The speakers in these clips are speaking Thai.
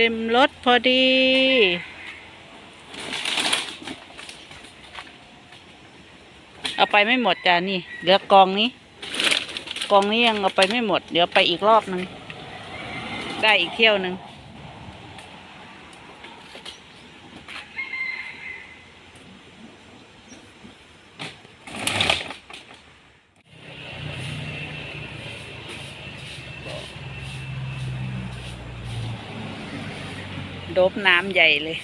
เต็มรถพอดี เอาไปไม่หมดจ้านี่ เหลือกองนี้ กองนี้ยังเอาไปไม่หมด เดี๋ยวไปอีกรอบหนึ่งได้อีกเที่ยวหนึ่ง ดบน้ำใหญ่เลย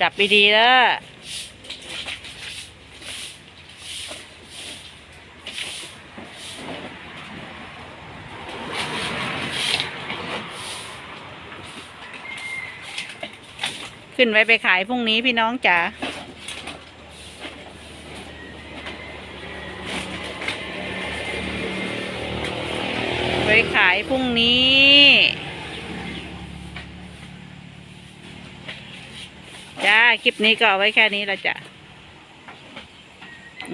จับดีๆแล้ว ขึ้นไว้ไปขายพรุ่งนี้พี่น้องจ๋าไปขายพรุ่งนี้ จ้า คลิปนี้ก็เอาไว้แค่นี้ละจ้ะ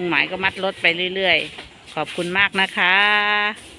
หมายก็มัดรถไปเรื่อยๆ ขอบคุณมากนะคะ